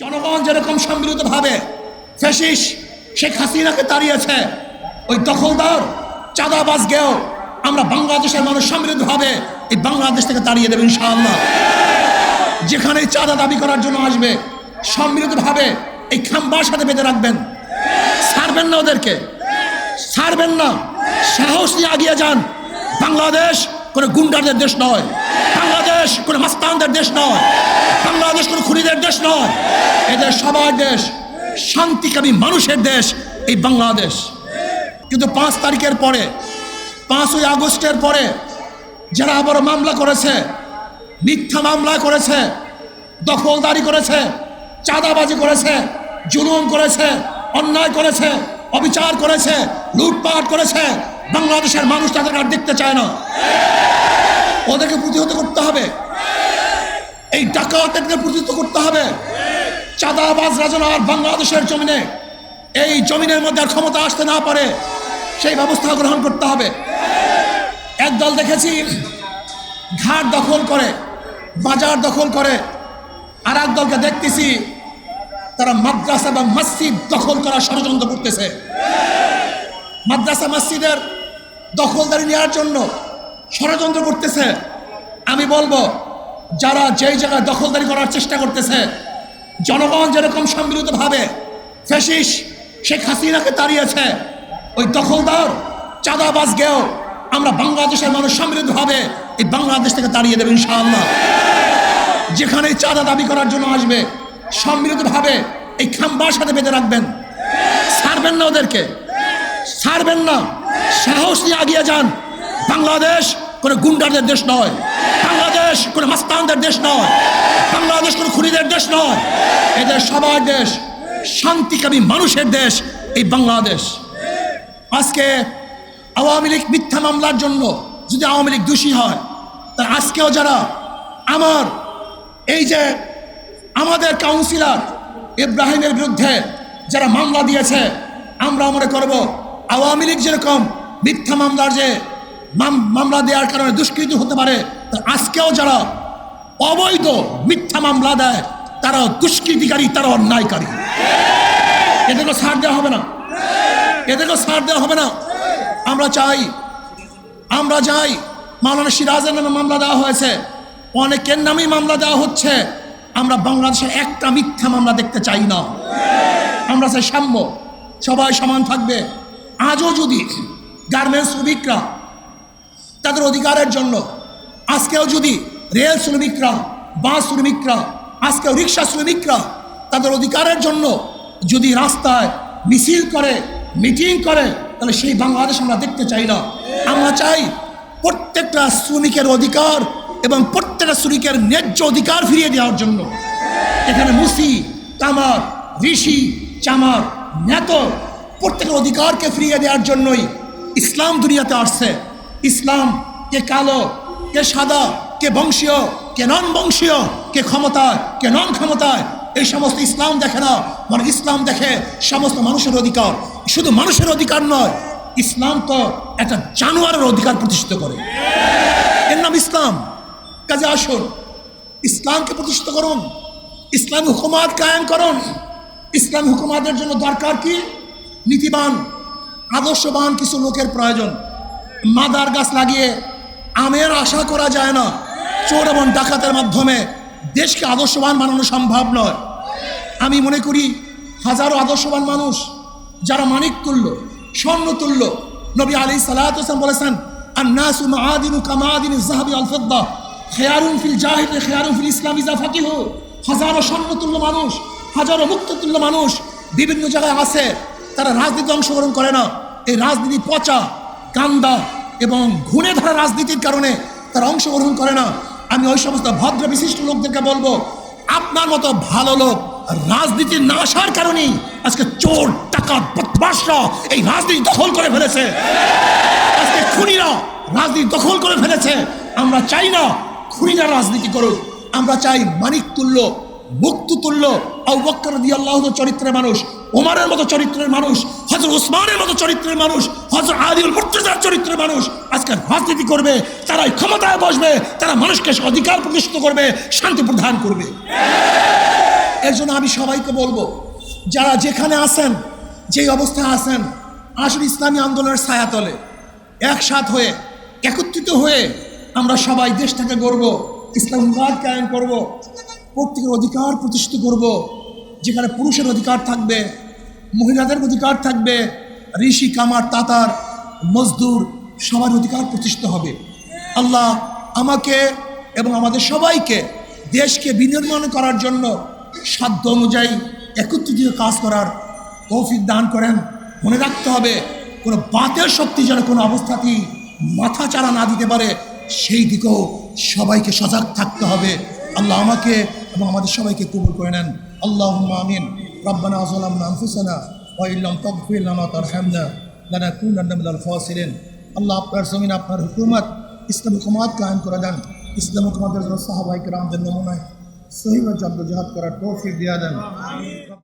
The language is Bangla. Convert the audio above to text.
জনগণ যেরকম সম্মিলিত ভাবে ফেসিস শেখ হাসিনাকে তাড়িয়েছে, ওই দখলদার, চাঁদাবাজ গেও আমরা বাংলাদেশের মানুষ সম্মিলিত ভাবে এই বাংলাদেশ থেকে তাড়িয়ে দেবেন ইনশাআল্লাহ। যেখানে চাঁদা দাবি করার জন্য আসবে সম্মিলিত ভাবে এই খাম্বার সাথে বেঁধে রাখবেন। ছাড়বেন না ওদেরকে। ছাড়বেন না। সাহস নিয়ে আগিয়ে যান। বাংলাদেশ কোনো গুন্ডারদের দেশ নয়। বাংলাদেশ কোনো মাস্তানদের দেশ নয়, বাংলাদেশ কোনো খুনিদের দেশ নয়, এদের সবার দেশ শান্তিকামী মানুষের দেশ এই বাংলাদেশ। কিন্তু পাঁচ তারিখের পরে, পাঁচই আগস্টের পরে যারা আবার মামলা করেছে, মিথ্যা মামলা করেছে, দখলদারি করেছে, চাঁদাবাজি করেছে, জুলুম করেছে, অন্যায় করেছে, অবিচার করেছে, লুটপাট করেছে, বাংলাদেশের মানুষ তাদেরকে আর দেখতে চায় না। ওদেরকে প্রতিহত করতে হবে। এই ডাকাতদেরকে প্রতিহত করতে হবে। চাঁদাবাজ রাজনা আর বাংলাদেশের জমিনে এই জমিনের মধ্যে আর ক্ষমতা আসতে না পারে, সেই ব্যবস্থা গ্রহণ করতে হবে। একদল দেখেছি ঘাট দখল করে, বাজার দখল করে। আর দলকে দেখতেছি তারা মাদ্রাসা বা মসজিদ দখল করার ষড়যন্ত্র করতেছে। মাদ্রাসা মসজিদের দখলদারি নেওয়ার জন্য ষড়যন্ত্র করতেছে। আমি বলব, যারা যেই জায়গায় দখলদারি করার চেষ্টা করতেছে, জনগণ যেরকম সম্মিলিত ভাবে ফেসিস শেখ হাসিনাকে তাড়িয়েছে, ওই দখলদার চাঁদাবাজ গেও আমরা বাংলাদেশের মানুষ সম্মিলিত ভাবে এই বাংলাদেশ থেকে তাড়িয়ে দেবেন ইনশাআল্লাহ। যেখানে চাঁদা দাবি করার জন্য আসবে সম্মিলিত ভাবে এই খাম্বার সাথে বেঁধে রাখবেন। ছাড়বেন না ওদেরকে। ছাড়বেন না। সাহস নিয়ে আগিয়ে যান। বাংলাদেশ কোনো গুন্ডারদের দেশ নয়। বাংলাদেশ কোনো মাস্তানদের দেশ নয়। বাংলাদেশ কোনো খুনিদের দেশ নয়। এদের সবার দেশ শান্তিকামী মানুষের দেশ এই বাংলাদেশ। আজকে আওয়ামী লীগ মিথ্যা মামলার জন্য যদি আওয়ামী লীগ দোষী হয়, তা আজকেও যারা আমার এই যে আমাদের কাউন্সিলর ইব্রাহিমের বিরুদ্ধে যারা মামলা দিয়েছে, আমরা মনে করব আওয়ামী লীগ যেরকম মিথ্যা মামলার যে মামলা দেওয়ার কারণে দুষ্কৃতি হতে পারে। আজকেও যারা অবৈধ মিথ্যা মামলা দেয় তারা দুষ্কৃতিকারী তারা অন্যায়কারী। এদেরকে ছাড় দেওয়া হবে না। এদেরকে ছাড় দেওয়া হবে না। আমরা চাই, আমরা যাই মাওলানা সিরাজের নামে মামলা দেওয়া হয়েছে। অনেকের নামেই মামলা দেওয়া হচ্ছে। আমরা বাংলাদেশে একটা মিথ্যা মামলা দেখতে চাই না। আমরা চাই সাম্য। সবাই সমান থাকবে। আজও যদি গার্মেন্টস শ্রমিকরা তাদের অধিকারের জন্য। আজকেও যদি রেল শ্রমিকরা, বাস শ্রমিকরা, আজকেও রিক্সা শ্রমিকরা তাদের অধিকারের জন্য যদি রাস্তায় মিছিল করে, মিটিং করে, তাহলে সেই বাংলাদেশ আমরা দেখতে চাই না। আমরা চাই প্রত্যেকটা শ্রমিকের অধিকার এবং প্রত্যেকটা শ্রমিকের ন্যায্য অধিকার ফিরিয়ে দেওয়ার জন্য। এখানে মুসি, তামার, ঋষি, চামার ন্যাত প্রত্যেকের অধিকারকে ফিরিয়ে দেওয়ার জন্যই ইসলাম দুনিয়াতে আসছে। ইসলাম কে কালো, কে সাদা, কে বংশীয়, কে নন বংশীয় কে ক্ষমতায়, কে নন ক্ষমতায় এই সমস্ত ইসলাম দেখে না। মানে ইসলাম দেখে সমস্ত মানুষের অধিকার। শুধু মানুষের অধিকার নয়, ইসলাম তো একটা জানোয়ারের অধিকার প্রতিষ্ঠিত করে। এর নাম ইসলাম। কাজে আসুন, ইসলামকে প্রতিষ্ঠিত করুন, ইসলাম হুকুমাত কায়েম করুন। ইসলাম হুকুমাতের জন্য দরকার কি? নীতিবান, আদর্শবান কিছু লোকের প্রয়োজন। মাদার গাছ লাগিয়ে আমের আশা করা যায় না। চোর এবং ডাকাতের মাধ্যমে দেশকে আদর্শবান বানানো সম্ভব নয়। আমি মনে করি হাজারো আদর্শবান মানুষ যারা মানিক তুল্য, স্বর্ণ তুল্য, নবী আলী সালাতাম বলেছেন আর নাসু মাহাদিনু কামাদিনু জাহাবি আল ফিদ্দা, খেয়ারুন ফিল জাহিদ খেয়ারুন ফিল ইসলাম ইজা ফাকিহু হাজারো স্বর্ণতুল্য মানুষ, হাজারো মুক্ততুল্য মানুষ বিভিন্ন জায়গায় আছে, তারা রাজনীতি অংশগ্রহণ করে না। এই রাজনীতি পচা কান্দা এবং ঘুণে ধরা রাজনীতির কারণে তারা অংশগ্রহণ করে না। আমি ওই সমস্ত ভদ্র বিশিষ্ট লোকদেরকে বলব, আপনার মতো ভালো লোক রাজনীতির না আসার কারণেই আজকে চোর টাকা বদমাসরা এই রাজনীতি দখল করে ফেলেছে। আজকে খুনিরা রাজনীতি দখল করে ফেলেছে। আমরা চাই না খুনিরা রাজনীতি করুক। আমরা চাই মানিক তুল্য মুক্ত তুল্য আল্লাহ চরিত্রের মানুষ, ওমারের মতো চরিত্রের মানুষ হজরত ওসমানের মতো চরিত্রের মানুষ হজরত মানুষ আজকে রাজনীতি করবে, তারাই ক্ষমতায় বসবে, তারা মানুষকে অধিকার প্রতিষ্ঠিত করবে, শান্তি প্রদান করবে। এর জন্য আমি সবাইকে বলব, যারা যেখানে আছেন, যেই অবস্থায় আছেন আসলে ইসলামী আন্দোলনের ছায়াতলে, একসাথ হয়ে, একত্রিত হয়ে আমরা সবাই দেশটাকে গড়ব ইসলামবাদ কায়েম করব, প্রত্যেকের অধিকার প্রতিষ্ঠিত করব, যেখানে পুরুষের অধিকার থাকবে, মহিলাদের অধিকার থাকবে ঋষি কামার তাতার মজদুর সবার অধিকার প্রতিষ্ঠিত হবে। আল্লাহ আমাকে এবং আমাদের সবাইকে দেশকে বিনির্মাণ করার জন্য সাধ্য অনুযায়ী একত্রিত কাজ করার তৌফিক দান করেন। মনে রাখতে হবে, কোনো বাতের শক্তি যেন কোনো অবস্থাতেই মাথা চারা না দিতে পারে, সেই দিকেও সবাইকে সজাগ থাকতে হবে। আল্লাহ আমাকে এবং আমাদের সবাইকে কবুল করে নেন। আল্লাহ আমিন। রব্বানা আজলামনা আনফুসানা ওয়া ইল্লাম তাগফির লানা ওয়া তারহামনা লানাকুনান্না মিনাল খাসিরিন আল্লাহ আপনার জমিন আপনার হুকুমত, ইসলাম হুকুমাত কায়েম করে দেন। ইসলাম হুকুমাতের জন্য সাহাবাহিক রামদের নমুনায় সহিভাবে জদ্দোজাহাদ করার তৌফিক দিয়া দেন।